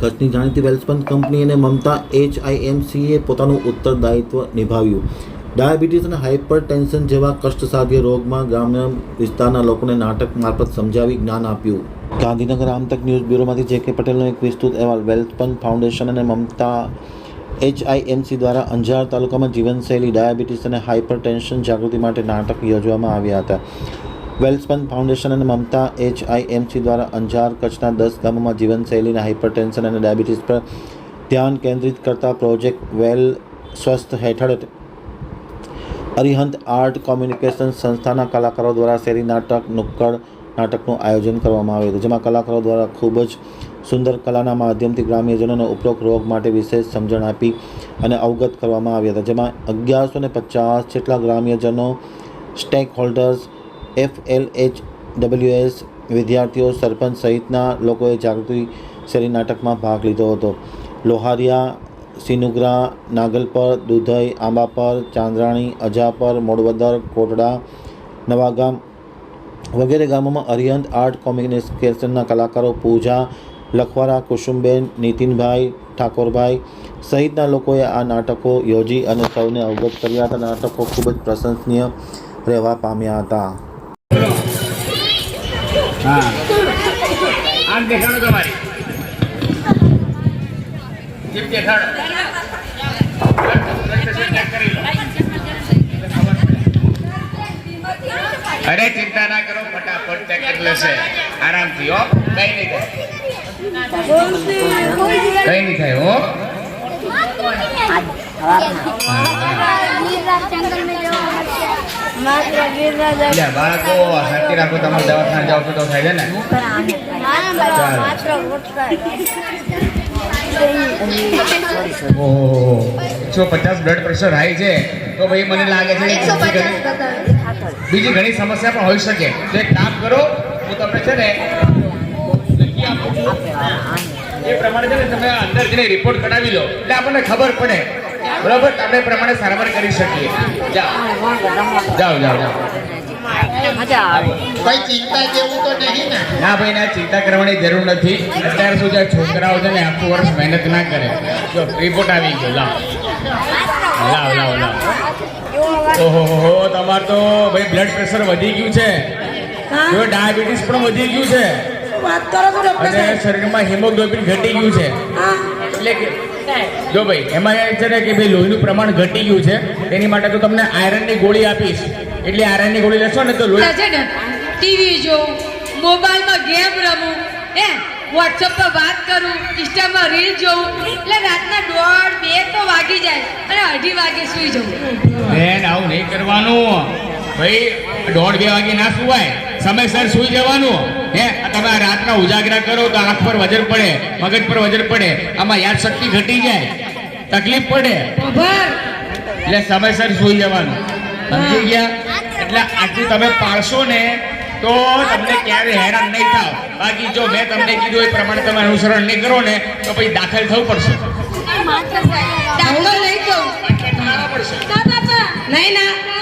કચ્છની જાણીતી વેલ્સપન કંપની અને મમતા એચઆઈએમસીએ પોતાનું ઉત્તરદાયિત્વ નિભાવ્યું. ડાયાબિટીસ અને હાઇપર ટેન્શન જેવા કષ્ટસાધ્ય રોગમાં ગ્રામ્ય વિસ્તારના લોકોને નાટક મારફત સમજાવી જ્ઞાન આપ્યું. ગાંધીનગર આમતક ન્યૂઝ બ્યુરોમાંથી જે કે પટેલનો એક વિસ્તૃત અહેવાલ વેલ્સપન ફાઉન્ડેશન અને મમતા એચઆઈએમસી દ્વારા અંજાર તાલુકામાં જીવનશૈલી, ડાયાબિટીસ અને હાઇપર ટેન્શન જાગૃતિ માટે નાટક યોજવામાં આવ્યા હતા. વેલ્સપન ફાઉન્ડેશન અને મમતા એચઆઈએમસી દ્વારા અંજાર કચ્છના દસ ગામોમાં જીવનશૈલીના હાઇપરટેન્શન અને ડાયાબિટીસ પર ધ્યાન કેન્દ્રિત કરતા પ્રોજેક્ટ વેલ સ્વસ્થ હેઠળ અરિહંત આર્ટ કોમ્યુનિકેશન સંસ્થાના કલાકારો દ્વારા શેરી નાટક, નુક્કડ નાટકનું આયોજન કરવામાં આવ્યું હતું, જેમાં કલાકારો દ્વારા ખૂબ જ સુંદર કલાના માધ્યમથી ગ્રામ્યજનોને ઉપરોક્ત રોગ માટે વિશેષ સમજણ આપી અને અવગત કરવામાં આવ્યા હતા, જેમાં અગિયારસો ને પચાસ જેટલા ગ્રામ્યજનો stakeholders F L H WS વિદ્યાર્થીઓ સરપંચ સહિતના લોકોએ જાગૃતિ શેરી નાટકમાં ભાગ લીધો હતો. લોહારિયા, સિનુગ્રા, નાગલપર, દુધઈ, આંબાપર, ચાંદ્રાણી, અજાપર, મોડવદર, કોટડા, નવાગામ વગેરે ગામોમાં અરિહંત આર્ટ કોમ્યુનિકેશનના કલાકારો પૂજા, લખવારા, કુસુમબેન, નીતિનભાઈ, ઠાકોરભાઈ સહિતના લોકોએ આ નાટકો યોજી અને સૌને અવગત કર્યા હતા. નાટકો ખૂબ જ પ્રશંસનીય રહેવા પામ્યા હતા. હા. આંખ દેખાડો તમારી. જીભ દેખાડો? અરે ચિંતા ના કરો, ફટાફટ ચેક લેશે. આરામથી, હો. કઈ નહીં થાય. કઈ નહીં થાય, હો. બાળકો શાંતિ રાખો તમે દવાખાને જાઓ તો થાય છે ને? ઓહો. એકસો પચાસ બ્લડ પ્રેશર હાઈ છે તો ભાઈ મને લાગે છે બીજી ઘણી- સમસ્યા પણ હોઈ શકે. તો એક કામ કરો હું તમને છે ને એ પ્રમાણે છે ને તમે અંદર જઈને રિપોર્ટ કઢાવી લો. એટલે આપણને ખબર પડે. બરાબર? તમે આપણે પ્રમાણે સારવાર કરી શકીએ. જાઓ. જાઓ જાઓ જાઓ. કોઈ ચિંતા જેવું તો નહીં ને. ના ભાઈ ના ચિંતા કરવાની જરૂર નથી. અત્યાર સુધી આ છોકરાઓ છે ને આખું વર્ષ મહેનત ના કરે. જો રિપોર્ટ આવી ગયો લાવ. લાવ લાવ લાવ. ઓહો હો હો તમાર તો ભાઈ બ્લડ પ્રેશર વધી ગયું છે. જો ડાયાબિટીસ પણ વધી ગયું છે. વાત કરો અને શરીરમાં હિમોગ્લોબિન ઘટી ગયું છે. એટલે કે જો ભાઈ એમાં એ છે ને કે ભાઈ લોહીનું પ્રમાણ ઘટી ગયું છે તેની માટે તો તમને આયરનની ગોળી આપીશ. એટલે આયરનની ગોળી લેશો ને તો લોહી છે ને ટીવી જોઉં મોબાઈલમાં ગેમ રમું હે વોટ્સઅપ પર વાત કરું ઇન્સ્ટામાં રીલ જોઉં એટલે રાતના દોઢ બે તો વાગી જાય અને અઢી વાગે સુઈ જવું. બેન આવું નહીં કરવાનું. ભાઈ દોઢ બે વાગે ના સુવાય. સમયસર સુઈ જવાનું. હે તમે રાતના ઉજાગરા કરો તો આંખ પર વજન પડે મગજ પર વજન પડે. આમાં યાદ શક્તિ ઘટી જાય. તકલીફ પડે. એટલે સમયસર સુઈ જવાનું. સમજી ગયા? એટલે આટલું તમે પાળશો ને તો તમને ક્યારે હેરાન નહીં થાવ. બાકી જો મેં તમને કીધું એ પ્રમાણે તમે અનુસરણ નહીં કરો ને તો પછી દાખલ થવું પડશે. પડશે. નહીં ના.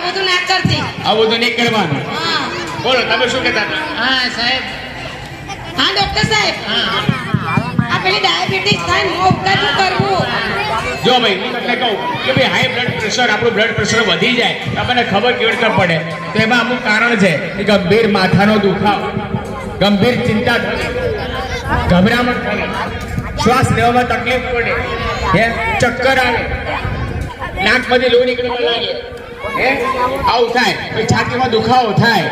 આ બધું ના કરતી આ બધું નહીં કરવાનું. હા. બોલો તમે શું કહેતા હતા? હા સાહેબ. હા ડોક્ટર સાહેબ. આ પેલી ડાયાબિટીસ થાય ને એનો ઉપચાર કરવું જો ભાઈ હું તમને કહું કે ભાઈ હાઈ બ્લડ પ્રેશર આપણું બ્લડ પ્રેશર વધી જાય તમને આપણને ખબર કેવી રીતે પડે? તો એમાં અમુક કારણ છે. કે ગંભીર માથાનો દુખાવો ગંભીર ચિંતા ગભરામણ થાય શ્વાસ લેવામાં તકલીફ પડે હે ચક્કર આવે નાકમાંથી લોહી નીકળવા લાગે આવું થાય. છાતીમાં દુખાવો થાય.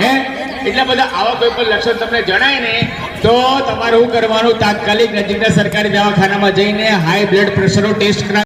હે? એટલા બધા આવા કોઈ પણ લક્ષણ તમને જણાય ને, તો તમારે શું કરવાનું? તાત્કાલિક નજીકના સરકારી દવાખાનામાં જઈને હાઈ બ્લડ પ્રેશરનો ટેસ્ટ કરાવ